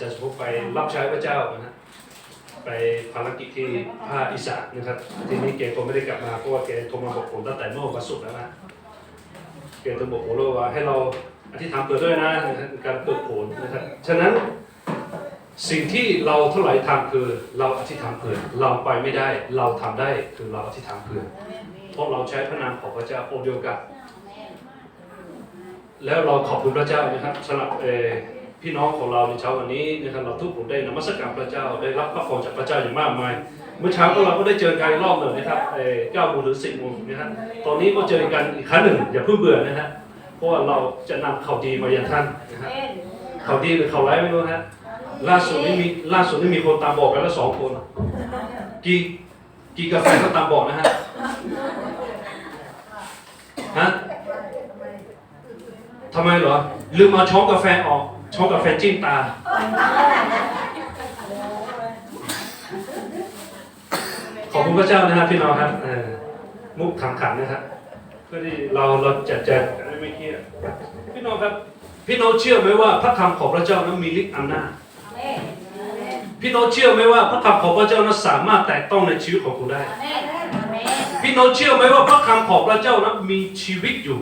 จะพบไปรับใช้พระเจ้านะฮะไปภารกิจที่ภาคอีสานนะครับทีนี้เกก็ไม่ได้กลับมาเพราะว่าแกโทรมาบอกผมตั้งแต่เมื่อวันศุกร์แล้วนะแกจะบอกผมเลยว่าให้เราอธิษฐานเปิดด้วยนะการเปิดโผลนะครับฉะนั้นสิ่งที่เราเท่าไหร่ทำคือเราอธิษฐานเผื่อเราไปไม่ได้เราทำได้คือเราอธิษฐานเผื่อเพราะเราใช้พระนามของพระเจ้าองค์เดียวกันแล้วเราขอบคุณพระเจ้านะครับสำหรับเอ พี่น้องของเราในเช้าวันนี้นะครับเราทุกคนได้นมัสการพระเจ้าได้รับพระพรจากพระเจ้าอย่างมากมาย เมื่อเช้าก็เราก็ได้เจอกันอีกรอบหนึ่งนะครับเอเก้าโมงถึงสิบโมงนะครับตอนนี้ก็เจอกันอีกครั้งหนึ่งอย่าเพิ่งเบื่อนะฮะเพราะว่าเราจะนำข่าวดีมายังท่านนะฮะข่าวดีหรือข่าวร้ายไม่รู้ฮะล่าสุดนี้มีล่าสุดนี้มีคนตามบอกกันแล้วสองคนกี่กี่กาแฟก็ตามบอกนะฮะฮะทำไมเหรอลืมเอาช้อนกาแฟออก ช้อนกาแฟจิ้มตา ขอบคุณพระเจ้านะครับพี่น้องครับเออมุกขำขันนะครับเพื่อที่เราเราจะแจกกันไม่เครียดพี่น้องครับ พี่น้องเชื่อไหมว่าพระคำของพระเจ้านั้นมีฤทธิ์อำนาจพี่น้องเชื่อไหมว่าพระคำของพระเจ้านั้นสามารถแตะต้องในชีวิตของคุณได้ พี่น้องเชื่อไหมว่าพระคำของพระเจ้านั้นมีชีวิตอยู่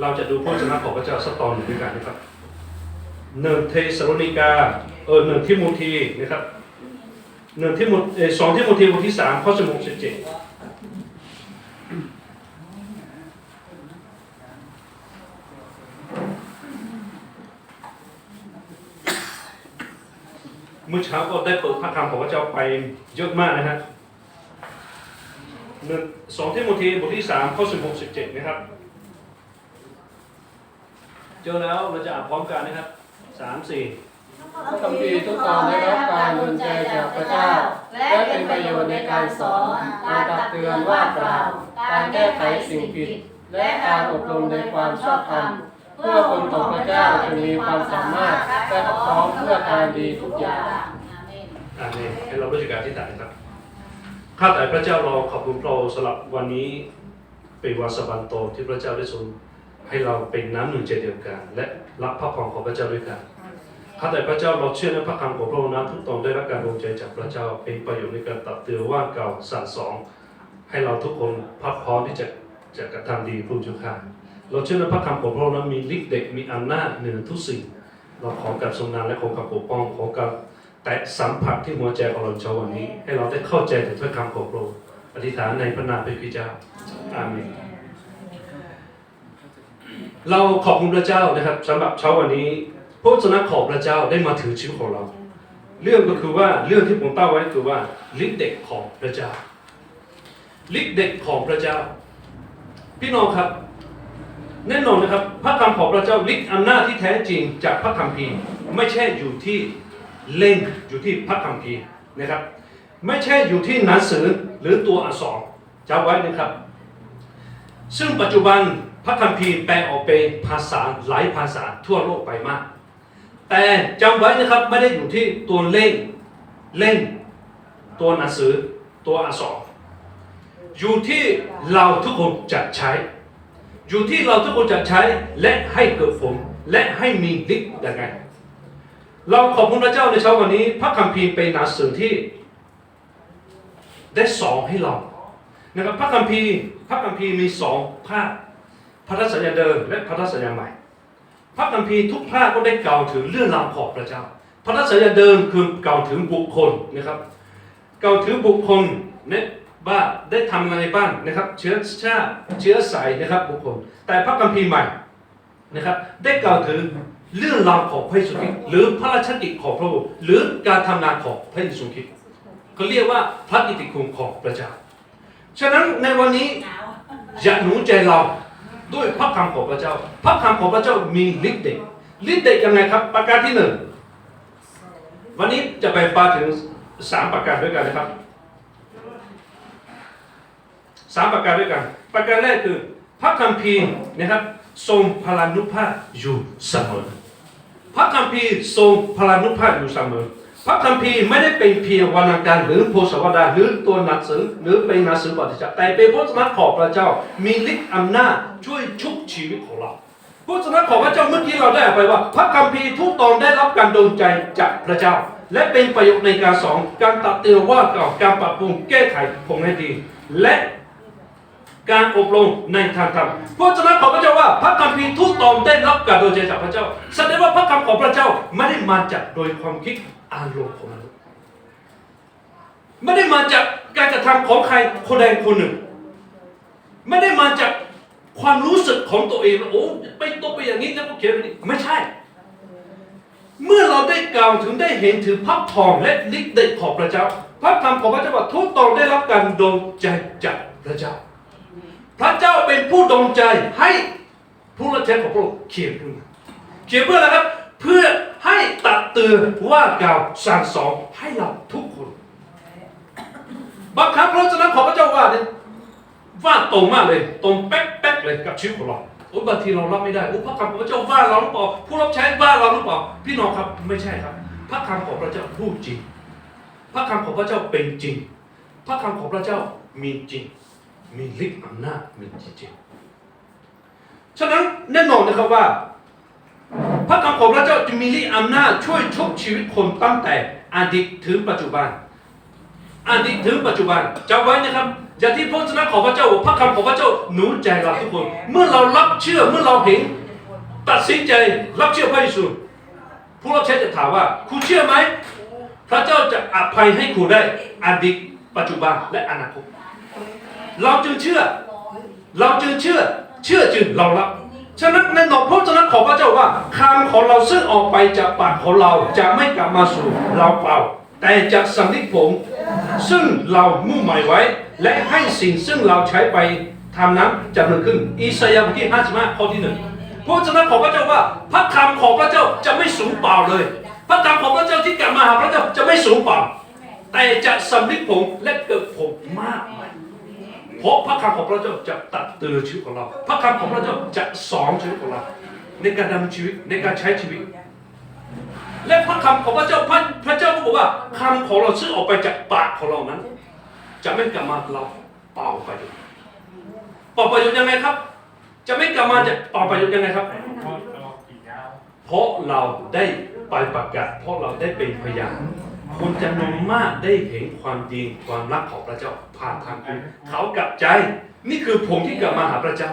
เราจะดูพระเจ้าของพระเจ้าสักตอนหนึ่งด้วยกันนะครับหนึ่งเทสโลนิกาเออหนึ่งทิโมธีนะครับหนึ่งทิโมเออสองทิโมธีบทที่สามข้อสิบหกสิบเจ็ดเมื่อเช้าก็ได้เปิดพระคำของพระเจ้าไปเยอะมากนะฮะหนึ่งสองทิโมธีบทที่สามข้อสิบหกสิบเจ็ดนะครับ เจอแล้วเราจะอ่านพร้อมกันนะครับสามสี่พระคัมภีร์ทุกตอนได้รับการดลใจจากพระเจ้า และเป็นประโยชน์ในการสอนการตักเตือนว่ากล่าว การแก้ไขสิ่งผิด และการอบรมในความชอบธรรมเพื่อคนของพระเจ้าจะมีความสามารถและพร้อมเพื่อการดีทุกอย่างอ่านเองให้เรารู้จักการที่ต่างครับข้าแต่พระเจ้าเราขอบคุณพระองค์สำหรับวันนี้เป็นวันสวรรค์โตที่พระเจ้าได้ทรง ให้เราเป็นน้ำหนึ่งใจเดียวกัน และรับพระพรของพระเจ้าด้วยกันข้าแต่พระเจ้าเราเชื่อในพระคำของพระองค์นะทุกตอนได้รับการดลใจจากพระเจ้าเป็นประโยชน์ในการตักเตือนว่ากล่าวสั่งสอนให้เราทุกคนพักพร้อมที่จะจะกระทำดีพระเจ้าค่ะเราเชื่อในพระคำของพระองค์นั้นมีฤทธิ์เดชมีอำนาจเหนือทุกสิ่ง เราขอกับทรงนานและขอกับปกป้องขอกับแต่สัมผัสที่หัวใจของเราเช้าวันนี้ ให้เราได้เข้าใจถึงถ้อยคำของพระองค์อธิษฐานในพระนามพระพิเจ้าอาเมน เราขอบคุณพระเจ้านะครับสำหรับเช้าวันนี้พระวจนะของพระเจ้าได้มาถึงชีวิตของเรา เรื่องก็คือว่าเรื่องที่ผมตั้งไว้คือว่าฤทธิ์เด็กของพระเจ้าฤทธิ์เด็กของพระเจ้า พี่น้องครับ แน่นอนนะครับ พระคำของพระเจ้าฤทธิ์อำนาจที่แท้จริงจากพระคัมภีร์ไม่ใช่อยู่ที่เล่งอยู่ที่พระคัมภีร์นะครับ ไม่ใช่อยู่ที่หนังสือหรือตัวอักษรจำไว้นะครับ ซึ่งปัจจุบัน พระคัมภีร์แปลออกเป็นภาษาหลายภาษาทั่วโลกไปมาก แต่จำไว้นะครับไม่ได้อยู่ที่ตัวเล่งเล่งตัวหนังสือตัวอักษรอยู่ที่เราทุกคนจะใช้ อยู่ที่เราทุกคนจะใช้และให้เกิดผลและให้มีฤทธิ์ยังไง เราขอบคุณพระเจ้าในเช้าวันนี้ พระคัมภีร์เป็นหนังสือที่ ได้สอนให้เรานะครับพระคัมภีร์พระคัมภีร์มีสองภาค พันธสัญญาเดิมและพันธสัญญาใหม่ พระคัมภีร์ทุกภาคก็ได้กล่าวถึงเรื่องราวของพระเจ้า พันธสัญญาเดิมคือกล่าวถึงบุคคลนะครับกล่าวถึงบุคคลเนี่ยว่าได้ทำอะไรบ้างนะครับ เชื้อชาติเชื้อสายนะครับบุคคล แต่พระคัมภีร์ใหม่นะครับ ได้กล่าวถึงเรื่องราวของพระเยซูคริสต์หรือพระราชกิจของพระองค์หรือการทำงานของพระเยซูคริสต์เขาเรียกว่าพระกิตติคุณของพระเจ้า ฉะนั้นในวันนี้อย่าหนุนใจเรา ด้วยพระคำของพระเจ้า พระคำของพระเจ้ามีฤทธิ์เดชฤทธิ์เดชยังไงครับ ประการที่หนึ่งวันนี้จะไปปาถึงสามประการด้วยกันนะครับสามประการด้วยกัน ประการแรกคือ พระคัมภีนะครับทรงพลานุภาพอยู่เสมอ พระคัมภีทรงพลานุภาพอยู่เสมอ พระคัมภีร์ไม่ได้เป็นเพียงวรรณการหรือโพสวดาหรือตัวหนังสือหรือเป็นหนังสือปฏิจจ์แต่เป็นพระวจนะของพระเจ้า มีฤทธิ์อำนาจช่วยชุบชีวิตของเราพระวจนะของพระเจ้าเมื่อกี้เราได้อ่านไปว่า พระคัมภีร์ทุกตอนได้รับการดลใจจากพระเจ้า และเป็นประโยชน์ในการสอนการตักเตือนว่าก่าการปรับปรุงแก้ไขผงให้ดี และการอบรมในทางธรรมพระวจนะของพระเจ้าว่าพระคัมภีร์ทุกตอนได้รับการโดลใจจากพระเจ้า แสดงว่าพระคำของพระเจ้าไม่ได้มาจากโดยความคิด อารมณ์ของมนุษย์ไม่ได้มาจากการกระทำของใครคนใดคนหนึ่ง ไม่ได้มาจากความรู้สึกของตัวเองโอ้ไปตัวไปอย่างนี้นะก็เขียนแบบนี้ไม่ใช่ เมื่อเราได้กล่าวถึงได้เห็นถึงพระทองและฤทธิ์เดชของพระเจ้า พระธรรมของพระเจ้าทุกตอนได้รับการดลใจจากพระเจ้า พระเจ้าเป็นผู้ดลใจให้ผู้รับใช้ของพระองค์เขียนขึ้นมาเขียนเพื่ออะไรครับ เพื่อ ให้ตักเตือนว่ากล่าวสั่งสอนให้เราทุกคน บางครั้งพระเจ้าของพระเจ้าว่าเนี่ยว่าตรงมากเลย ตรงเป๊ะๆเลยกับชีวิตของเราโอ้บางทีเรารับไม่ได้โอ้พระคำของพระเจ้าว่าเราหรือเปล่าผู้รับใช้ว่าเราหรือเปล่าพี่น้องครับไม่ใช่ครับ พระคำของพระเจ้าพูดจริง พระคำของพระเจ้าเป็นจริง พระคำของพระเจ้ามีจริง มีฤทธิ์อำนาจมีจริงฉะนั้นแน่นอนนะครับว่า พระคำของพระเจ้าจะมีฤทธิ์อำนาจช่วยชุบชีวิตคนตั้งแต่อดีตถึงปัจจุบันอดีตถึงปัจจุบันจำไว้นะครับอย่างที่พระเจ้าของพระเจ้าพระคำของพระเจ้าหนุนใจเราทุกคน เมื่อเรารับเชื่อเมื่อเราเห็น ตัดสินใจรับเชื่อพระเยซูผู้รับใช้จะถามว่า คุณเชื่อไหมพระเจ้าจะอภัยให้คุณได้อดีตปัจจุบันและอนาคต เราจึงเชื่อ เราจึงเชื่อ เชื่อจึงเรารับ ฉะนั้นในหนอกพระเจ้าของพระเจ้าว่าคำของเราซึ่งออกไปจากปากของเราจะไม่กลับมาสู่เราเปล่า แต่จะสำลิดผลซึ่งเรามุ่งหมายไว้ และให้สิ่งซึ่งเราใช้ไปทำนั้นจะเกิดขึ้นอิสยาห์บทที่55ข้อที่หนึ่งพระเจ้าของพระเจ้าว่า พระคำของพระเจ้าจะไม่สูญเปล่าเลย พระคำของพระเจ้าที่กลับมาหาพระเจ้าจะไม่สูญเปล่า แต่จะสำลิดผลและเกิดผลมากมาย เพราะพระคำของพระเจ้าจะตัดเตือนชีวิตของเรา พระคำของพระเจ้าจะสอนชีวิตของเรา ในการดำเนินชีวิตในการใช้ชีวิต และพระคำของพระเจ้าพระพระเจ้าก็บอกว่าคำของเราซึ่งออกไปจากปากของเรานั้น จะไม่กลับมาเราเปล่าประโยชน์เปล่าประโยชน์ยังไงครับ จะไม่กลับมาจะเปล่าประโยชน์ยังไงครับ เพราะเราได้ไปประกาศเพราะเราได้เป็นพยาน คนจำนวนมากได้เห็นความดีความรักของพระเจ้าผ่านทางคุณเขากลับใจ นี่คือผมที่กลับมาหาพระเจ้า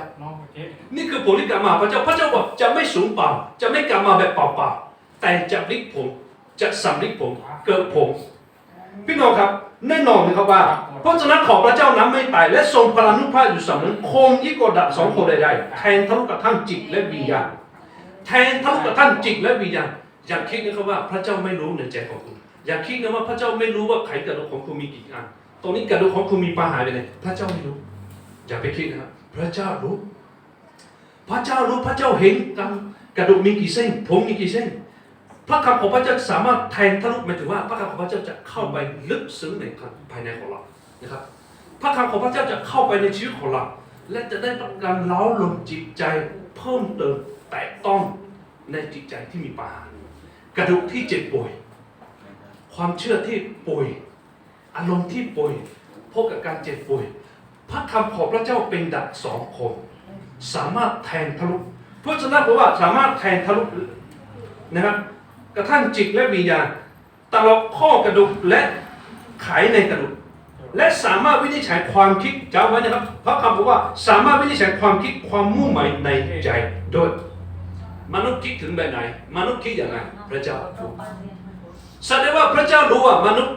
นี่คือผลที่กลับมาหาพระเจ้า พระเจ้าบอกจะไม่สูญเปล่า จะไม่กลับมาแบบเปล่าๆแต่จะพลิกผมจะสำลิดผมเกิดผมพี่น้องครับแน่นอนนะครับว่าพระเจ้าของพระเจ้านั้นไม่ตายและทรงพลานุภาพอยู่เสมอคงยิ่งกว่าดับสองคนใดๆแทนทะลุกระทั่งจิตและวิญญาณแทนทะลุกระทั่งจิตและวิญญาณอย่าคิดนะครับว่าพระเจ้าไม่รู้ในใจของคุณ อย่าคิดนะว่าพระเจ้าไม่รู้ว่าไขกระดูกของคุณมีกี่อัน ตรงนี้กระดูกของคุณมีปัญหาไปไหนพระเจ้าไม่รู้ อย่าไปคิดนะครับพระเจ้ารู้ พระเจ้ารู้พระเจ้าเห็นกันกระดูกมีกี่เส้น ผมมีกี่เส้น พระคำของพระเจ้าสามารถแทงทะลุหมายถึงว่า พระคำของพระเจ้าจะเข้าไปลึกซึ้งในภายในของเรานะครับ พระคำของพระเจ้าจะเข้าไปในชีวิตของเรา และจะได้รับการเล้าลมจิตใจเพิ่มเติมแต่ต้องในจิตใจที่มีปัญหากระดูกที่เจ็บป่วย ความเชื่อที่ป่วย อารมณ์ที่ป่วยพบกับการเจ็บป่วย พระคำของพระเจ้าเป็นดักสองคม สามารถแทงทะลุพระฉะนั้นบอกว่าสามารถแทงทะลุนะครับกระทั่งจิตและวิญญาณตลอดข้อกระดูกและไขในกระดูกและสามารถวินิจฉัยความคิดจำไว้นะครับพระคำบอกว่าสามารถวินิจฉัยความคิดความมุ่งหมายในใจโดยมนุษย์คิดถึงแบบไหน มนุษย์คิดอย่างไรพระเจ้ารู้ แสดงว่าพระเจ้ารู้ว่ามนุษย์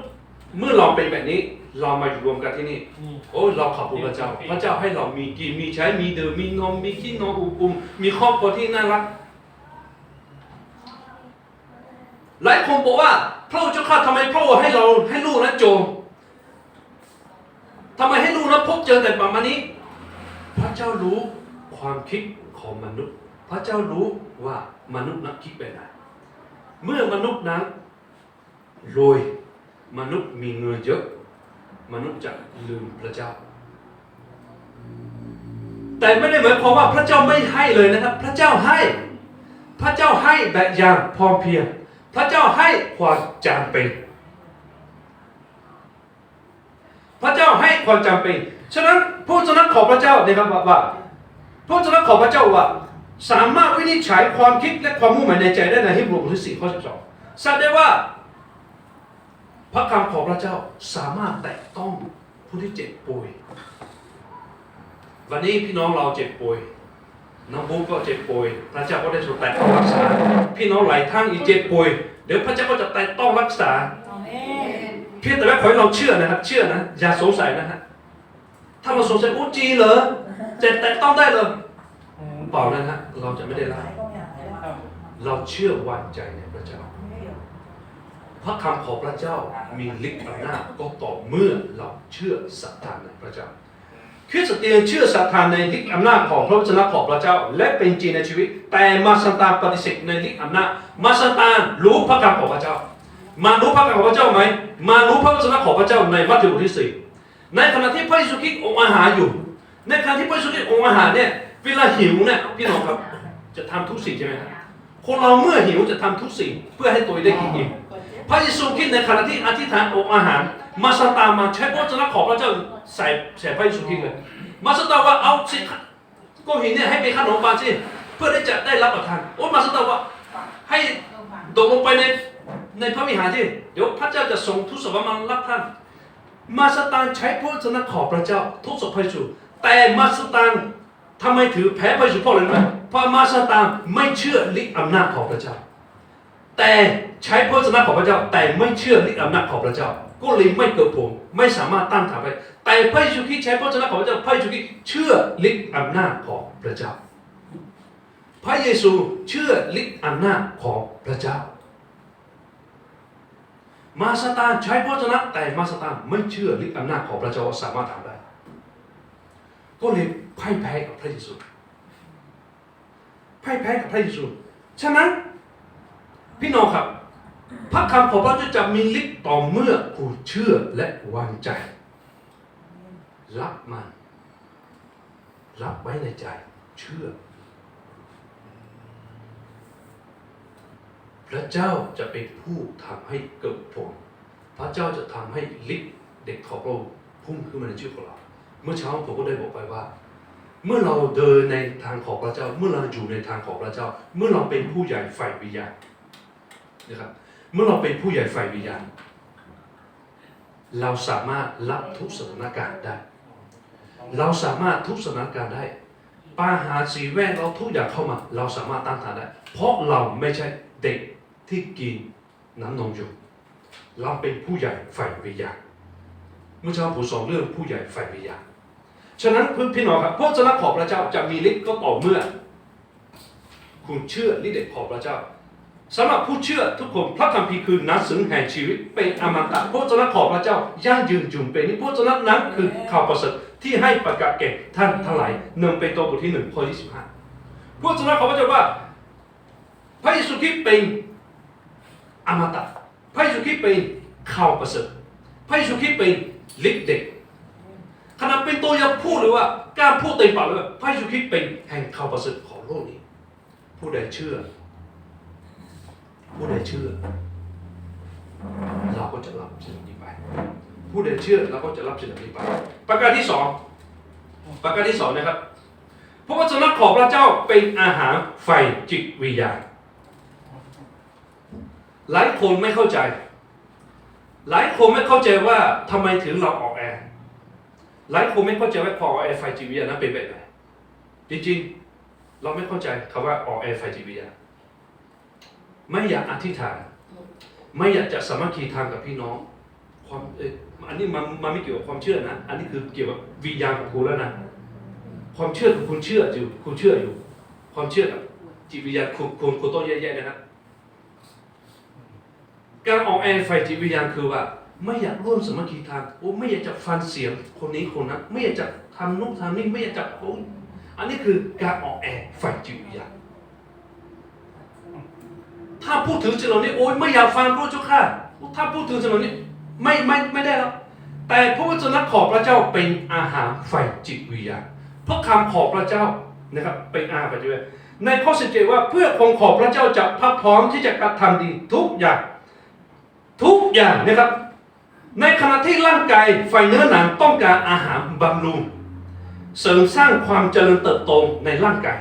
เมื่อเราเป็นแบบนี้ เรามาอยู่รวมกันที่นี่ โอ้ยเราขอบคุณพระเจ้า พระเจ้าให้เรามีกินมีใช้มีดื่มมีนมมีขี้นอนอุ่มอุ่มมีครอบครัวที่น่ารักหลายคนบอกว่าพระเจ้าข้าทำไมพระองค์ให้เราให้ลูกนะโจมทำไมให้ลูกนะพบเจอแต่ประมาณนี้ พระเจ้ารู้ความคิดของมนุษย์ พระเจ้ารู้ว่ามนุษย์นั้นคิดแบบไหนเมื่อมนุษย์นั้น รวยมนุษย์มีเงินเยอะ มนุษย์จะลืมพระเจ้า แต่ไม่ได้หมายความว่าพระเจ้าไม่ให้เลยนะครับ พระเจ้าให้ พระเจ้าให้แบบอย่างพอเพียง พระเจ้าให้ความจำเป็น พระเจ้าให้ความจำเป็น ฉะนั้นพระเจ้าของพระเจ้านี่ยครับว่าว่าพระของพระเจ้าว่าสามารถวินิจฉัยความคิดและความมุ่งหมายในใจได้ในฮิบรูบทที่4ข้อ12ทราบได้ว่า พระคำของพระเจ้าสามารถแตะต้องผู้ที่เจ็บป่วย วันนี้พี่น้องเราเจ็บป่วย น้องบุ๊กก็เจ็บป่วย พระเจ้าก็ได้ทรงแตะต้องรักษา พี่น้องหลายท่านอีกเจ็บป่วย เดี๋ยวพระเจ้าก็จะแตะต้องรักษาเพียงแต่ว่าขอให้เราเชื่อนะครับ เชื่อนะ อย่าสงสัยนะฮะ ถ้าเราสงสัยอู้จริงเหรอเจ็บแตะต้องได้เลยเปล่านะฮะ เราจะไม่ได้รับเราเชื่อวางใจในพระเจ้า พระคำของพระเจ้ามีฤทธิ์อำนาจก็ต่อเมื่อเราเชื่อศรัทธาในพระเจ้าคริสเตียนเชื่อศรัทธาในฤทธิ์อำนาจของพระวจนะของพระเจ้า และเป็นจริงในชีวิต แต่มาสตานปฏิเสธในฤทธิ์อำนาจมาสตานรู้พระคำของพระเจ้า มารู้พระคำของพระเจ้าไหมมารู้พระวจนะของพระเจ้าในมัทธิวบทที่สี่ในขณะที่พระเยซูคริสต์องค์อาหารอยู่ ในขณะที่พระเยซูคริสต์องค์อาหารเนี่ยเวลาหิวเนี่ยพี่น้องครับจะทำทุกสิ่งใช่ไหมครับคนเราเมื่อหิวจะทำทุกสิ่งเพื่อให้ตัวเองได้กินอิ่ม ระเยซูคริสต์ในขณะที่อธิษฐานองอาหาร มาสตามาใช้พระวจนะของพระเจ้าใส่ใส่พระเยซูคริสต์เลยมาสตาว่าเอาสิก้อนหินเนี่ยให้เป็นขนมปังสิเพื่อที่จะได้รับประทานโอ้มาสตาว่าให้ตกลงไปในในพระวิหารที่เดี๋ยวพระเจ้าจะส่งทุสวรรค์มารับท่าน มาสตานใช้พระวจนะของพระเจ้าทุสพระเยซูแต่มาสตานทำไมถือแพ้พระเยซูเพราะอะไรไหมเพราะมาสตานไม่เชื่อฤทธิอำนาจของพระเจ้า แต่ใช้พระวจนะของพระเจ้า แต่ไม่เชื่อฤทธิอำนาจของพระเจ้า ก็เลยไม่เกิดผลไม่สามารถต้านทานไปแต่พระเยซูคริสต์ใช้พระวจนะของพระเจ้าพระเยซูคริสต์เชื่อฤทธิอำนาจของพระเจ้า พระเยซูเชื่อฤทธิอำนาจของพระเจ้า มาสตานใช้พระวจนะแต่มาสตานไม่เชื่อฤทธิอำนาจของพระเจ้าว่าสามารถทำได้ก็เลยพ่ายแพ้กับพระเยซูพ่ายแพ้กับพระเยซูฉะนั้น พี่น้องครับ พระคำของพระเจ้าจะมีฤทธิ์ต่อเมื่อคุณเชื่อและวางใจ รับมัน รับไว้ในใจ เชื่อ พระเจ้าจะเป็นผู้ทำให้เกิดผล พระเจ้าจะทำให้ฤทธิ์เด็กของเราพุ่งขึ้นมาในชีวิตของเรา เมื่อเช้าผมก็ได้บอกไปว่าเมื่อเราเดินในทางของพระเจ้า เมื่อเราอยู่ในทางของพระเจ้า เมื่อเราเป็นผู้ใหญ่ฝ่ายวิญญาณ นะครับ เมื่อเราเป็นผู้ใหญ่ฝ่ายวิญญาณ เราสามารถรับทุกสถานการณ์ได้ เราสามารถทุกสถานการณ์ได้ปัญหาสีแวดเราทุกอย่างเข้ามา เราสามารถต้านทานได้ เพราะเราไม่ใช่เด็กที่กินน้ำนมอยู่ เราเป็นผู้ใหญ่ฝ่ายวิญญาณเมื่อเช้าผมสอนเรื่องผู้ใหญ่ฝ่ายวิญญาณฉะนั้นเพื่อนพี่น้องครับพระเจ้าของพระเจ้าจะมีฤทธิ์ก็ต่อเมื่อ คุณเชื่อฤทธิ์เดชของพระเจ้า สำหรับผู้เชื่อทุกคนพระคัมภีร์คือหนังสือแห่งชีวิตเป็นอมตะพระจ้าของพระเจ้ายั่งยืนจุ่มเป็นนิพระจ้านั้นคือข่าวประเสริฐที่ให้ประกาศแก่ท่านทั้งหลายหนึ่งเป็นตัวบทที่หนึ่งข้อที่สิบห้าพระจ้าของพระเจ้าว่า พระเยซูคริสต์เป็นอมตะ พระเยซูคริสต์เป็นข่าวประเสริฐพระเยซูคริสต์เป็นฤทธิ์เด็กขณะเป็นตัวยังพูดเลยว่ากล้ารพูดเต็มปากเลยว่าพระเยซูคริสต์เป็นแห่งข่าวประเสริฐของโลกนี้ ผู้ใดเชื่อ ผู้ใดเชื่อ เราก็จะรับสิ่งนี้ไป ผู้ใดเชื่อเราก็จะรับสิ่งนี้ไป ประการที่สองประการที่สองนะครับพระวจนะของพระเจ้าเป็นอาหารไฟจิตวิญญาณหลายคนไม่เข้าใจ หลายคนไม่เข้าใจว่าทำไมถึงเราออกแอร์หลายคนไม่เข้าใจว่าพอออกแอร์ไฟจิตวิญญาณนั้นเป็นแบบไหนจริงๆเราไม่เข้าใจคำว่าออกแอร์ไฟจิตวิญญาณ ไม่อยากอธิษฐาน ไม่อยากจะสามัคคีทางกับพี่น้องความอันนี้มันมันไม่เกี่ยวกับความเชื่อนะ อันนี้คือเกี่ยวกับวิญญาณของคุณแล้วนะ ความเชื่อคือคุณเชื่ออยู่คุณเชื่ออยู่ ความเชื่อกับจิตวิญญาณคุณคุณคุณต้องแยกๆนะครับ การออกแอร์ไฟจิตวิญญาณคือว่า ไม่อยากร่วมสมัคคีทางโอ้ไม่อยากจะฟันเสียงคนนี้คนนั้นไม่อยากจะทำนู่นทำนี่ไม่อยากจะโอ้อันนี้คือการออกแอร์ไฟจิตวิญญาณ ถ้าพูดถึงสิ่งเหล่านี้โอ้ยไม่อยากฟังพระเจ้าค่ะ ถ้าพูดถึงสิ่งเหล่านี้ไม่ไม่ไม่ได้แล้วแต่พระวจนะของพระเจ้าเป็นอาหารไฟจิตวิญญาณเพราะคำของพระเจ้านะครับเป็นอาหารไฟจิตวิญญาณในข้อสิบเจ็ดว่าเพื่อคงของพระเจ้าจะพรัพร้อมที่จะกระทำดีทุกอย่าง ทุกอย่างนะครับ ในขณะที่ร่างกายไฟเนื้อหนังต้องการอาหารบำรุงเสริมสร้างความเจริญเติบโตในร่างกาย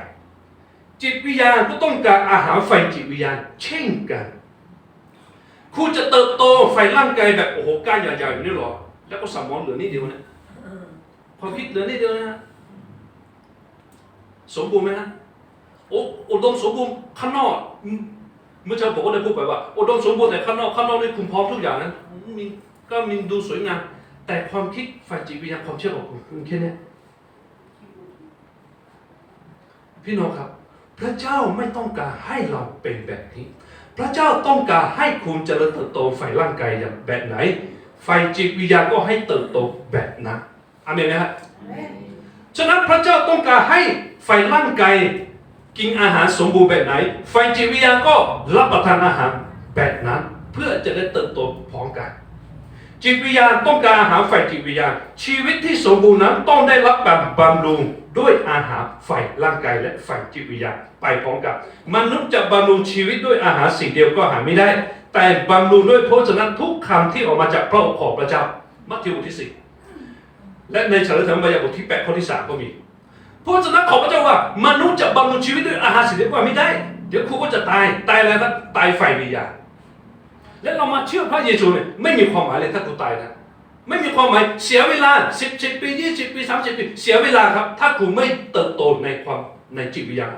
จิตวิญญาณก็ต้องการอาหารไฟจิตวิญญาณ เช่นกันคุณจะเติบโตไฟร่างกายแบบโอ้โหก้าใหญ่ๆอยู่นี้หรอ แล้วก็สมองเหลือนิดเดียวเนี่ยความคิดเหลือนิดเดียวนะสมบูรณ์ไหมฮะโอ้อุดมสมบูรณ์ข้างนอกเมื่อเช้าผมก็ได้พูดไปว่าอุดมสมบูรณ์แต่ข้างนอกข้างนอกนี่คุณพร้อมทุกอย่างนะมีก็มีดูสวยงามแต่ความคิดไฟจิตวิญญาณความเชื่อของคุณคุณแค่นี้พี่น้องครับ พระเจ้าไม่ต้องการให้เราเป็นแบบนี้ พระเจ้าต้องการให้คุณเจริญเติบโตฝ่ายร่างกายอย่างแบบไหนฝ่ายจิตวิญญาณก็ให้เติบโตแบบนั้นอาเมนไหมครับฉะนั้นพระเจ้าต้องการให้ฝ่ายร่างกายกินอาหารสมบูรณ์แบบไหนฝ่ายจิตวิญญาณก็รับประทานอาหารแบบนั้น เพื่อจะได้เติบโตพร้อมกัน จิตวิญญาณต้องการอาหารฝ่ายจิตวิญญาณ ชีวิตที่สมบูรณ์นั้นต้องได้รับการบำรุงด้วยอาหารฝ่ายร่างกายและฝ่ายจิตวิญญาณไปพร้อมกันมนุษย์จะบำรุงชีวิตด้วยอาหารสิ่งเดียวก็หาไม่ได้ แต่บำรุงด้วยพระวจนะทุกคำที่ออกมาจากพระโอษฐ์ของพระเจ้ามัทธิวบทที่สี่และในฉลธรรมบทบทที่แปดข้อที่สามก็มีพระวจนะของพระเจ้าว่ามนุษย์จะบำรุงชีวิตด้วยอาหารสิ่งเดียวก็ไม่ได้ เดี๋ยวคุณก็จะตายตายอะไรครับตายฝ่ายวิญญาณ และเรามาเชื่อพระเยซูเนี่ยไม่มีความหมายเลยถ้ากูตายนะไม่มีความหมายเสียเวลาสิบสิบปียี่สิบปีสามสิบปี เสียเวลาครับ ถ้ากูไม่เติบโตในความในจิตวิญญาณ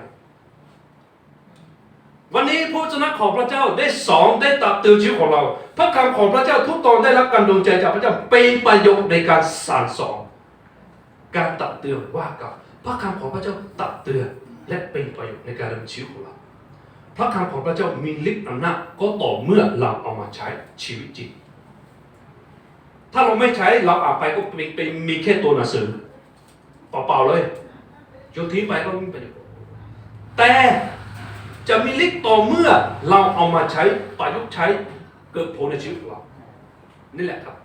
วันนี้พระวจนะของพระเจ้าได้สอนได้ตักเตือนชีวิตของเรา พระคำของพระเจ้าทุกตอนได้รับการดลใจจากพระเจ้าเป็นประโยชน์ในการสานสอนการตักเตือนว่ากับพระคำของพระเจ้าตักเตือนและเป็นประโยชน์ในการดำเนินชีวิตของเรา พระคำของพระเจ้ามีฤทธิ์อำนาจก็ต่อเมื่อเราเอามาใช้ชีวิตจริง ถ้าเราไม่ใช้เราอาไปก็เป็นเป็นมีแค่ตัวหนังสือเปล่าๆเลยโยนทิ้งไปก็ไม่มีประโยชน์แต่จะมีฤทธิ์ต่อเมื่อเราเอามาใช้ประยุกต์ใช้เกิดผลในชีวิตเรา นี่แหละครับ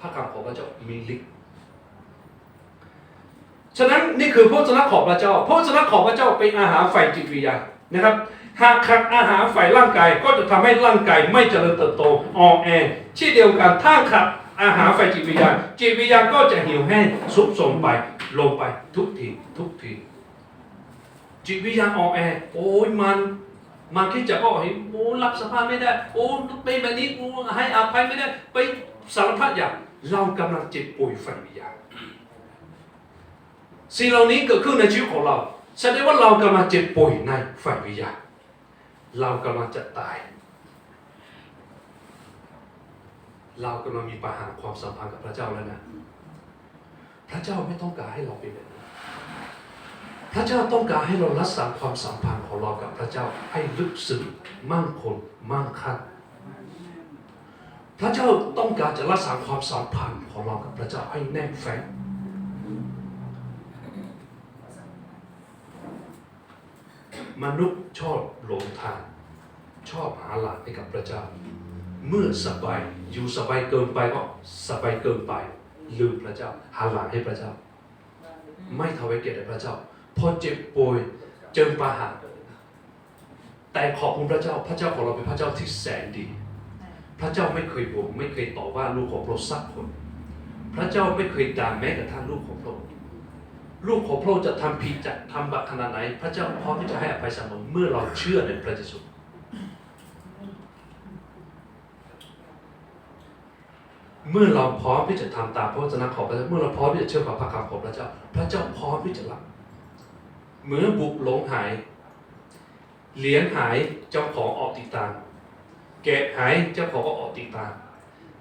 พระคำของพระเจ้ามีฤทธิ์ฉะนั้นนี่คือพระวจนะของพระเจ้าพระวจนะของพระเจ้าเป็นอาหารฝ่ายจิตวิญญาณนะครับ หากขาดอาหารฝ่ายร่างกายก็จะทำให้ร่างกายไม่เจริญเติบโตอ่อนแอเช่นเดียวกันถ้าขาดอาหารฝ่ายจิตวิญญาณจิตวิญญาณก็จะเหี่ยวแห้งสุบโทรมไปลงไปทุกทีทุกทีจิตวิญญาณอ่อนแอโอ้ยมันมันคิดจะก็เห็นโอ้รับสภาพไม่ได้โอ้เป็นแบบนี้โอ้ให้อภัยไม่ได้ไปสารพัดอย่างเรากำลังเจ็บป่วยฝ่ายวิญญาณสิ่งเหล่านี้เกิดขึ้นในชีวิตของเราแสดงว่าเรากำลังเจ็บป่วยในฝ่ายวิญญาณ เรากำลังจะตาย เรากำลังมีปัญหาความสัมพันธ์กับพระเจ้าแล้วนะ พระเจ้าไม่ต้องการให้เราเป็นแบบนั้นพระเจ้าต้องการให้เรารักษาความสัมพันธ์ของเรากับพระเจ้าให้ลึกซึ้งมั่นคงมั่งคั่งพระเจ้าต้องการจะรักษาความสัมพันธ์ของเรากับพระเจ้าให้แน่นแฟ้น มนุษย์ชอบหลงทาง ชอบหาหลักให้กับพระเจ้า เมื่อสบายอยู่สบายเกินไปก็สบายเกินไป ลืมพระเจ้า หาหลังให้พระเจ้า ไม่ถวายเกียรติแด่พระเจ้า พอเจ็บป่วยเจอปัญหาแต่ขอบคุณพระเจ้า พระเจ้าของเราเป็นพระเจ้าที่แสนดี พระเจ้าไม่เคยบ่นไม่เคยต่อว่าลูกของเราสักคน พระเจ้าไม่เคยด่าแม้กระทั่งลูกของพระองค์ ลูกของพระองค์จะทำผิดจะทำบาปขนาดไหน พระเจ้าพร้อมที่จะให้อภัยเสมอเมื่อเราเชื่อในพระเยซูเมื่อเราพร้อมที่จะทำตามพระวจนะของพระเจ้าเมื่อเราพร้อมที่จะเชื่อฟังพระคำของพระเจ้า พระเจ้าพร้อมที่จะรับเมื่อบุกหลงหาย เหรียญหายเจ้าของออกติดตามแกะหายเจ้าของก็ออกติดตาม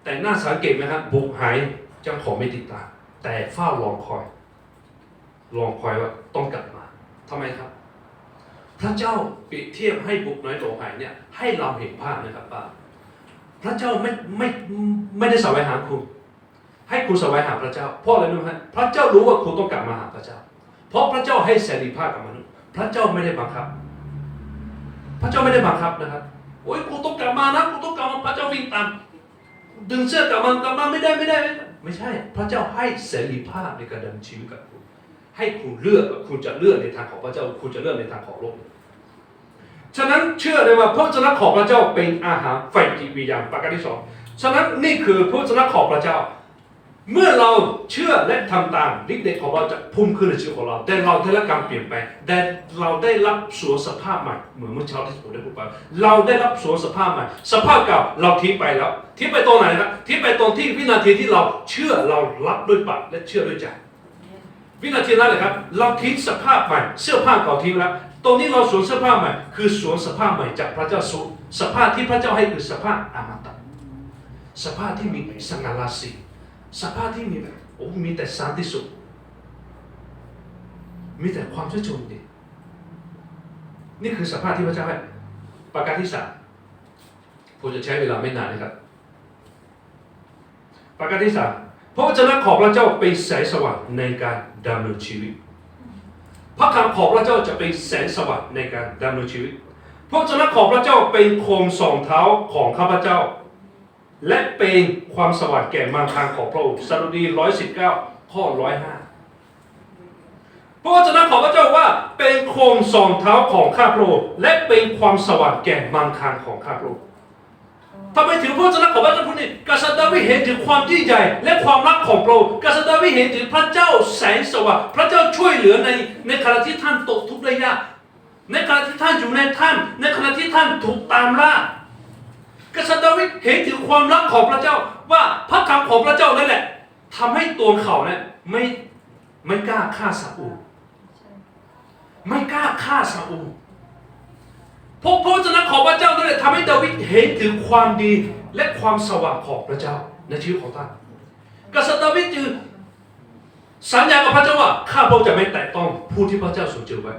แต่น่าสังเกตไหมครับบุกหายเจ้าของไม่ติดตาม แต่เฝ้ารอคอย รองคอยว่าต้องกลับมาทำไมครับ พระเจ้าเปรียบเทียบให้บุกน้อยหลงหายเนี่ยให้เราเห็นภาพนะครับว่าพระเจ้าไม่ไม่ไม่ได้สวงหาคุณ ให้คุณสวงหาพระเจ้า เพราะอะไรรู้ไหมพระเจ้ารู้ว่าคุณต้องกลับมาหาพระเจ้า เพราะพระเจ้าให้เสรีภาพกับมนุษย์ พระเจ้าไม่ได้บังคับ พระเจ้าไม่ได้บังคับนะครับโอ้ยกูต้องกลับมานะกูต้องกลับมาพระเจ้าวิ่งตามดึงเสื้อกลับมากลับมาไม่ได้ไม่ได้ ไม่ได้ไม่ใช่ พระเจ้าให้เสรีภาพในการดำเนินชีวิตกับคุณ ให้คุณเลือกว่าคุณจะเลือกในทางของพระเจ้า คุณจะเลือกในทางของโลก ฉะนั้นเชื่อเลยว่าพระวจนะของพระเจ้าเป็นอาหารไฟจิตวิญญาณประการที่สองฉะนั้นนี่คือพระวจนะของพระเจ้า เมื่อเราเชื่อและทำตามฤทธิ์เดชของเราจะพุ่งขึ้นในชีวิตของเรา แต่เราได้รับการเปลี่ยนแปลงแต่เราได้รับสวนสภาพใหม่ เหมือนเมื่อเช้าที่ผมได้พูดไป เราได้รับสวนสภาพใหม่ สภาพเก่าเราทิ้งไปแล้ว ทิ้งไปตรงไหนครับ ทิ้งไปตรงที่วินาทีที่เราเชื่อเรารับด้วยปากและเชื่อด้วยใจ วินาทีนั้นเลยครับ เราทิ้งสภาพใหม่เสื้อผ้าเก่าทิ้งแล้วตรงนี้เราสวมเสื้อผ้าใหม่ คือสวมสภาพใหม่จากพระเจ้าสวมสภาพที่พระเจ้าให้คือสภาพอมตะสภาพที่มีสง่าราศีสภาพที่มีแบบโอ้มีแต่สันติสุขมีแต่ความชื่นชมดีนี่คือสภาพที่พระเจ้าให้ประการที่สามผมจะใช้เวลาไม่นานนะครับประการที่สาม พระวจนะของพระเจ้าเป็นแสงสว่างในการดำเนินชีวิต พระคำของพระเจ้าจะเป็นแสงสว่างในการดำเนินชีวิต พระวจนะของพระเจ้าเป็นโคมสองเท้าของข้าพเจ้า และเป็นความสว่างแก่มังคางของพระองค์สดุดี119ข้อ105พระวจนะของพระเจ้าว่าเป็นโคมสองเท้าของข้าพระองค์และเป็นความสว่างแก่มังคางของข้าพระองค์ ทำไมถึงพระวจนะของพระเจ้าพูดนี้กษัตริย์ดาวิดเห็นถึงความยิ่งใหญ่ และความรักของพระองค์กษัตริย์ดาวิดเห็นถึงพระเจ้าแสงสว่างพระเจ้าช่วยเหลือในในขณะที่ท่านตกทุกข์ได้ยากในขณะที่ท่านอยู่ในถ้ำในขณะที่ท่านถูกตามล่ากษัตริย์ดาวิดเห็นถึงความรักของพระเจ้า ว่าพระคำของพระเจ้านั่นแหละทำให้ตัวเขาเนี่ยไม่ไม่กล้าฆ่าซาอูไม่กล้าฆ่าซาอู พราะพระวจนะของพระเจ้านั่นแหละทำให้ดาวิดเห็นถึงความดีและความสว่างของพระเจ้าในชีวิตของท่านกษัตริย์ดาวิดจึงสัญญากับพระเจ้าว่าข้าพระองค์จะไม่แตะต้องผู้ที่พระเจ้าทรงเจอไว้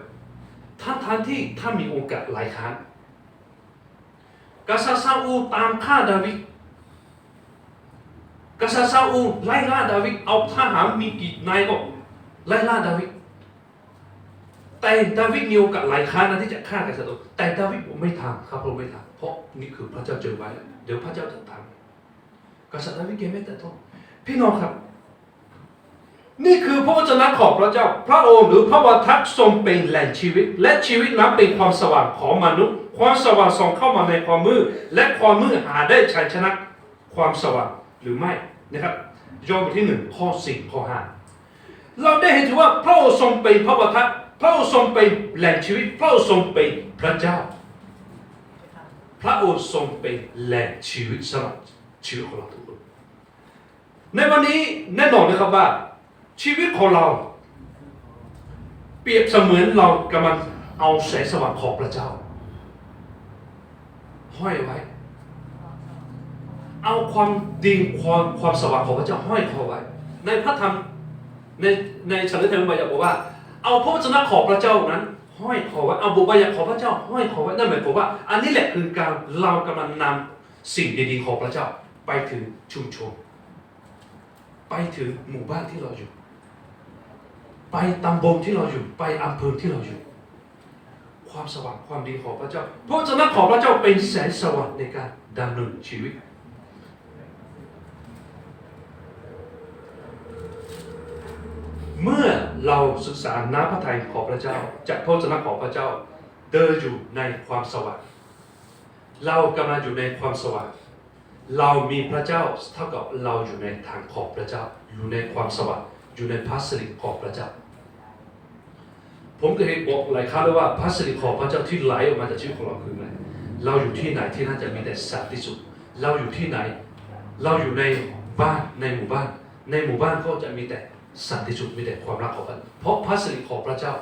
ทั้งทที่ถ้ามีโอกาสหลายครั้งกษัตริย์ซาอูตามฆ่าดาวิดกษัตริย์ซาอูไล่ล่าดาวิดเอาทหารมีกี่นายก็ไล่ล่าดาวิด แต่ดาวิดมีโอกาสหลายครั้งนะที่จะฆ่ากษัตริย์แต่ดาวิดบอกไม่ทำครับผมไม่ทำเพราะนี่คือพระเจ้าเจอไว้แล้วเดี๋ยวพระเจ้าจะทำกษัตริย์ดาวิดแกไม่แต่ต้องพี่น้องครับ นี่คือพระวจนะของพระเจ้า พระองค์หรือพระวทัตทรงเป็นแหล่งชีวิต และชีวิตนั้นเป็นความสว่างของมนุษย์ ความสว่างส่องเข้ามาในความมืดและความมืดหาได้ชัยชนะความสว่างหรือไม่นะครับยอห์นบทที่หนึ่งข้อสี่ข้อห้าเราได้เห็นถือว่าพระองค์ทรงเป็นพระวทัต พระองค์ทรงเป็นแหล่งชีวิต พระองค์ทรงเป็นพระเจ้า พระองค์ทรงเป็นแหล่งชีวิตสำหรับชีวิตของเราทุกคนในวันนี้แน่นอนนะครับว่า ชีวิตของเรา เปรียบเสมือนเรากำลังเอาแสงสว่างของพระเจ้า ห้อยไว้ เอาความดีความความสว่างของพระเจ้าห้อยคอไว้ ในพระธรรมในในฉันทธรรมบัญญัติบอกว่า เอาพระวจนะของพระเจ้านั้นห้อยคอไว้เอาบุญบัญญัติของพระเจ้าห้อยคอไว้นั่นหมายความว่า อันนี้แหละคือการเรากำลังนำสิ่งดีๆของพระเจ้าไปถึงชุมชน ไปถึงหมู่บ้านที่เราอยู่ ไปตำบลที่เราอยู่ ไปอำเภอที่เราอยู่ ความสว่างความดีของพระเจ้าพระวจนะของพระเจ้าเป็นแสงสว่างในการดำเนินชีวิต เมื่อเราศึกษาน้ำพระทัยของพระเจ้าจากพระวจนะของพระเจ้าเดินอยู่ในความสว่างเรากำลังอยู่ในความสว่างเรามีพระเจ้าเท่ากับเราอยู่ในทางของพระเจ้า อยู่ในความสว่างอยู่ในพระสิริของพระเจ้า ผมเคยบอกหลายครั้งแล้วว่าพระสิริของพระเจ้าที่ไหลออกมาจากชีวิตของเราคืออะไรเราอยู่ที่ไหนที่นั่นจะมีแต่สันติสุขเราอยู่ที่ไหน เราอยู่ในบ้านในหมู่บ้าน ในหมู่บ้านก็จะมีแต่ สันติสุขมีแต่ความรักของพระเพราะพระสิริของพระเจ้า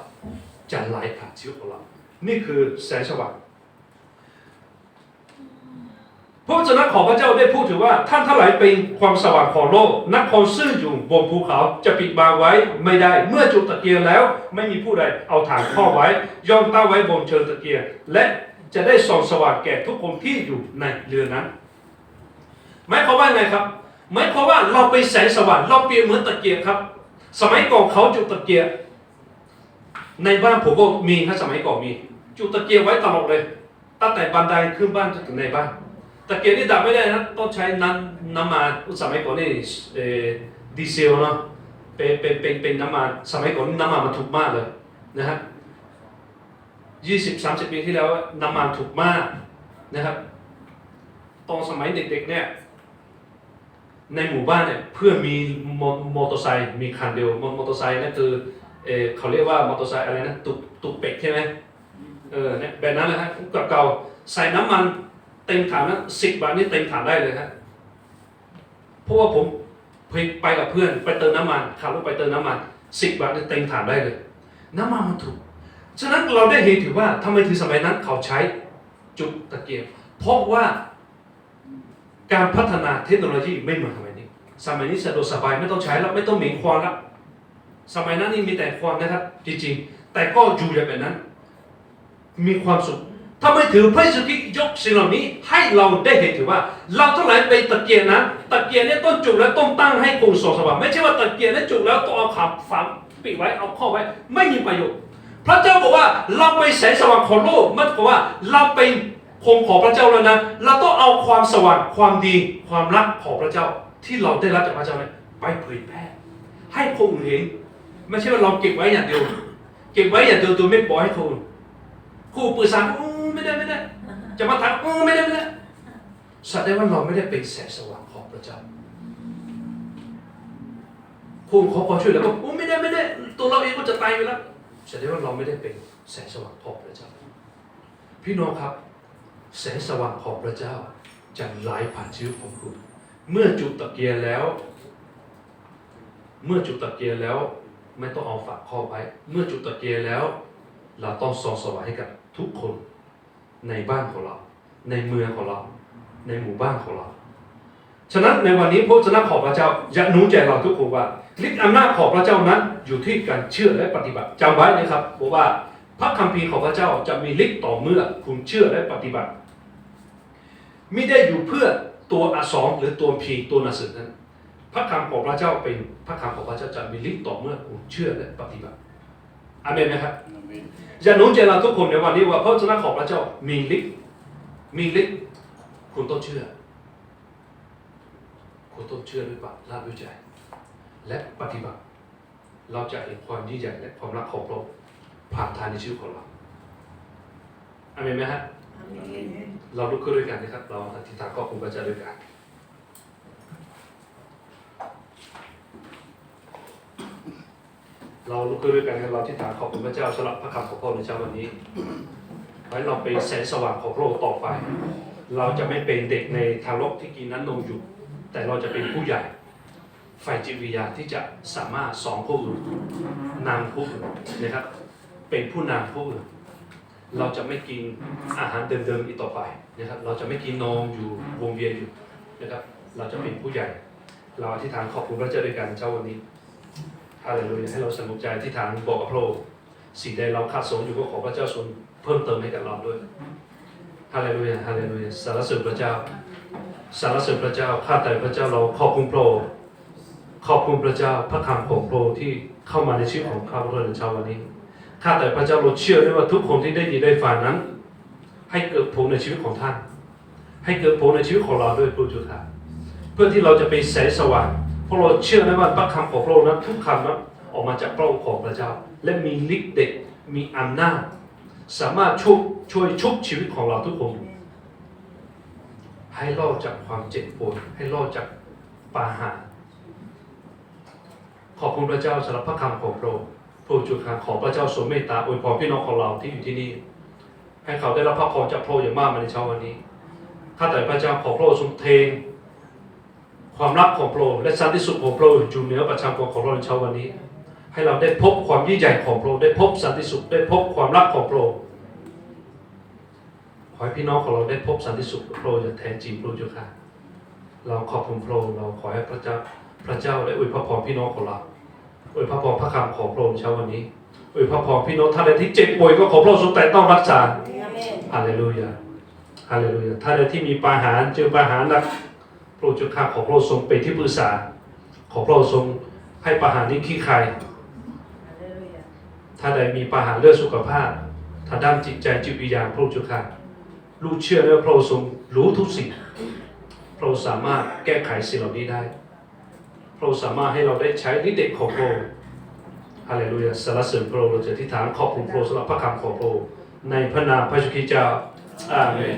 จะไหลผ่านชีวิตของเรา นี่คือแสงสว่างพระวจนะของพระเจ้าได้พูดถึงว่า ท่านทั้งหลายเป็นความสว่างของโลก นักคนซื่ออยู่บนภูเขาจะปิดบังไว้ไม่ได้ เมื่อจุดตะเกียงแล้ว ไม่มีผู้ใดเอาถ่านข้อไว้ย่อมตั้งไว้บนเชิงตะเกียงและจะได้ส่องสว่างแก่ทุกคนที่อยู่ในเรือนั้นหมายความว่าไงครับหมายความว่าเราเป็นแสงสว่างเราเปรียบเหมือนตะเกียงครับ สมัยก่อนเขาจุดตะเกียงในบ้านผมก็มีครับสมัยก่อนมี จุดตะเกียงไว้ตลอดเลย ตั้งแต่บันไดขึ้นบ้านจนถึงในบ้านตะเกียงนี่ดับไม่ได้นะต้องใช้น้ำน้ำมันสมัยก่อนนี่เอ่อดีเซลเนาะเป็นเป็นเป็นเป็นน้ำมันสมัยก่อนน้ำมันมันถูกมากเลยนะครับยี่สิบสามสิบปีที่แล้วน้ำมันถูกมากนะครับตอนสมัยเด็กๆเนี่ย ในหมู่บ้านเนี่ยเพื่อนมีมอมอเตอร์ไซค์มีคันเดียวมอเตอร์ไซค์นั่นคือเออเขาเรียกว่ามอเตอร์ไซค์อะไรนะตุกตุกเป็กใช่ไหมเออเนี่ยแบบนั้นเลยฮะกับเก่าใส่น้ำมันเต็มถังนะสิบบาทนี่เต็มถังได้เลยฮะเพราะว่าผมไปไปกับเพื่อนไปเติมน้ำมันขับรถไปเติมน้ำมันสิบบาทนี่เต็มถังได้เลย น้ำมันมันถูกฉะนั้นเราได้เห็นถือว่าทำไมถึงสมัยนั้นเขาใช้จุดตะเกียบเพราะว่า การพัฒนาเทคโนโลยีไม่เหมือนสมัยนี้ สมัยนี้สะดวกสบายไม่ต้องใช้แล้วไม่ต้องหม็นควันแล้วสมัยนั้นนี่มีแต่ควันนะครับ จริงๆ แต่ก็อยู่อย่างแบบนั้น มีความสุขทำไมถือพระเยซูคริยกสิ่งเหล่านี้ให้เราได้เห็นถือว่า เราทั้งหลายเป็นตะเกียบนะตะเกียบเนี่ยต้องจุกแล้วต้องตั้งให้คงส่องสว่างไม่ใช่ว่าตะเกียบเนี่ยจุกแล้วต้องเอาขับฝังปิดไว้เอาข้อไว้ ไม่มีประโยชน์พระเจ้าบอกว่าเราเป็นแสงสว่างของโลกมันบอกว่าเราเป็น คงของพระเจ้าแล้วนะเราต้องเอาความสว่างความดีความรักของพระเจ้าที่เราได้รับจากพระเจ้าเนี่ยไปเผยแพร่ให้คนอื่นเห็นไม่ใช่ว่าเราเก็บไว้อย่างเดียว เก็บไว้อย่างเดียวตัวไม่ปล่อยให้คนครูปรึกษาอู้ไม่ได้ไม่ได้ จะมาทักอู้ไม่ได้ไม่ได้แสดงว่าเราไม่ได้เป็นแสงสว่างของพระเจ้าคุณขอความช่วยเหลือก็อู้ไม่ได้ไม่ได้ ตัวเราเองก็จะตายอยู่แล้วแสดงว่าเราไม่ได้เป็นแสงสว่างของพระเจ้าพี่น้องครับ แสงสว่างของพระเจ้าจะไหลผ่านชีวิตของคุณ เมื่อจุดตะเกียงแล้ว เมื่อจุดตะเกียงแล้ว ไม่ต้องเอาฝากข้อไว้ เมื่อจุดตะเกียงแล้ว เราต้องส่องสว่างให้กับทุกคนในบ้านของเรา ในเมืองของเรา ในหมู่บ้านของเรา ฉะนั้นในวันนี้พระเจ้าของพระเจ้าอยากหนุนใจเราทุกคนว่าฤทธิอำนาจของพระเจ้านั้นอยู่ที่การเชื่อและปฏิบัติจำไว้นะครับบอกว่า พระคัมภีร์ของพระเจ้าจะมีฤทธิ์ต่อเมื่อคุณเชื่อและปฏิบัติไม่ได้อยู่เพื่อตัวอักษรหรือตัวพีตัวหนังสือนั้นพระคำของพระเจ้าเป็นพระคำของพระเจ้าจะมีฤทธิ์ต่อเมื่อคุณเชื่อและปฏิบัติอาเมนไหมครับอย่าหนุนใจเราทุกคนในวันนี้ว่าพระเจ้าของพระเจ้ามีฤทธิ์มีฤทธิ์คุณต้องเชื่อ คุณต้องเชื่อด้วยปากละด้วยใจ และปฏิบัติ เราจะเห็นความยิ่งใหญ่และความรักของพระองค์ ผ่านทางในชีวิตของเราอาเมนไหมฮะเราลุกขึ้นด้วยกันนะครับ เราอธิษฐานขอบคุณพระเจ้าด้วยกันเราลุกขึ้นด้วยกันครับเราอธิษฐานขอบคุณพระเจ้าสำหรับพระคำของพระองค์ในเช้าวันนี้ไว้เราเป็นแสงสว่างของพระองค์ต่อไป เราจะไม่เป็นเด็กในทารกที่กินน้ำนมอยู่ แต่เราจะเป็นผู้ใหญ่ ฝ่ายจิตวิญญาณที่จะสามารถสอนผู้อื่นนำผู้อื่นนะครับ เป็นผู้นำผู้อื่นเราจะไม่กินอาหารเดิมๆอีกต่อไปนะครับ เราจะไม่กินนมอยู่วงเวียนอยู่นะครับ เราจะเป็นผู้ใหญ่ เราอธิษฐานขอบคุณพระเจ้าด้วยกันเช้าวันนี้ฮาเลลูยาให้เราสงบใจอธิษฐานบอกกับพระองค์สิ่งใดเราขาดสงอยู่ก็ขอพระเจ้าทรงเพิ่มเติมให้กับเราด้วยฮาเลลูยาฮาเลลูยาสรรเสริญพระเจ้าสรรเสริญพระเจ้าข้าแต่พระเจ้าเราขอบคุณพระองค์ขอบคุณพระเจ้าพระคำของพระองค์ที่เข้ามาในชีวิตของข้าพเจ้าในเช้าวันนี้ ข้าแต่พระเจ้าเราเชื่อได้ว่าทุกคนที่ได้ยินได้ฟังนั้น ให้เกิดผลในชีวิตของท่าน ให้เกิดผลในชีวิตของเราด้วยพระเจ้าค่ะเพื่อที่เราจะเป็นแสงสว่างเพราะเราเชื่อได้ว่าพระคำของพระองค์นั้นทุกคำนั้นออกมาจากพระองค์ของพระเจ้า และมีฤทธิ์เดชมีอำนาจสามารถช่วยช่วยชุบชีวิตของเราทุกคนให้รอดจากความเจ็บปวดให้รอดจากปาหาขอบคุณพระเจ้าสำหรับพระคำของพระองค์ พระจุคาขอพระเจ้าทรงเมตตาอวยพรพี่น้องของเราที่อยู่ที่นี่ ให้เขาได้รับพระพรจากพระองค์อย่างมากมาในเช้าวันนี้ข้าแต่พระเจ้าขอพระองค์ทรงเทความรักของพระองค์และสันติสุขของพระองค์อยู่เหนือประชากรของเราในเช้าวันนี้ ให้เราได้พบความยิ่งใหญ่ของพระองค์ได้พบสันติสุขได้พบความรักของพระองค์ขอให้พี่น้องของเราได้พบสันติสุขพระองค์อย่างแท้จริงพระเจ้าค่ะเราขอบคุณพระองค์เราขอให้พระเจ้าพระเจ้าได้อวยพระพรพี่น้องของเรา วยพระพรพระคำของพระองค์เช้าวันนี้อวยพระพรพี่น้องท่านใดที่เจ็บป่วยก็ขอพระองค์ทรงแต่ต้องรักษาฮาเลลูยาฮาเลลูยาท่านใดที่มีปัญหาเจอปัญหาหนักพระองค์เจ้าข้าขอพระองค์ทรงเป็นที่ปรึกษา ขอพระองค์ทรงให้ปัญหานี้ขี้คายถ้าใดมีปัญหาเรื่องสุขภาพทางด้านจิตใจจิตวิญญาณพระองค์เจ้าข้าลูกเชื่อว่าพระองค์ทรงรู้ทุกสิ่ง พระองค์สามารถแก้ไขสิ่งเหล่านี้ได้ พระองค์สามารถให้เราได้ใช้นิเดกของพระองค์ฮาเลลูยาสารเสริญพระองค์เราจะทิฏฐานขอบคุณพระองค์สำหรับพระคำของพระองค์ในพระนามพระเยซูคริสต์เจ้าอาเมน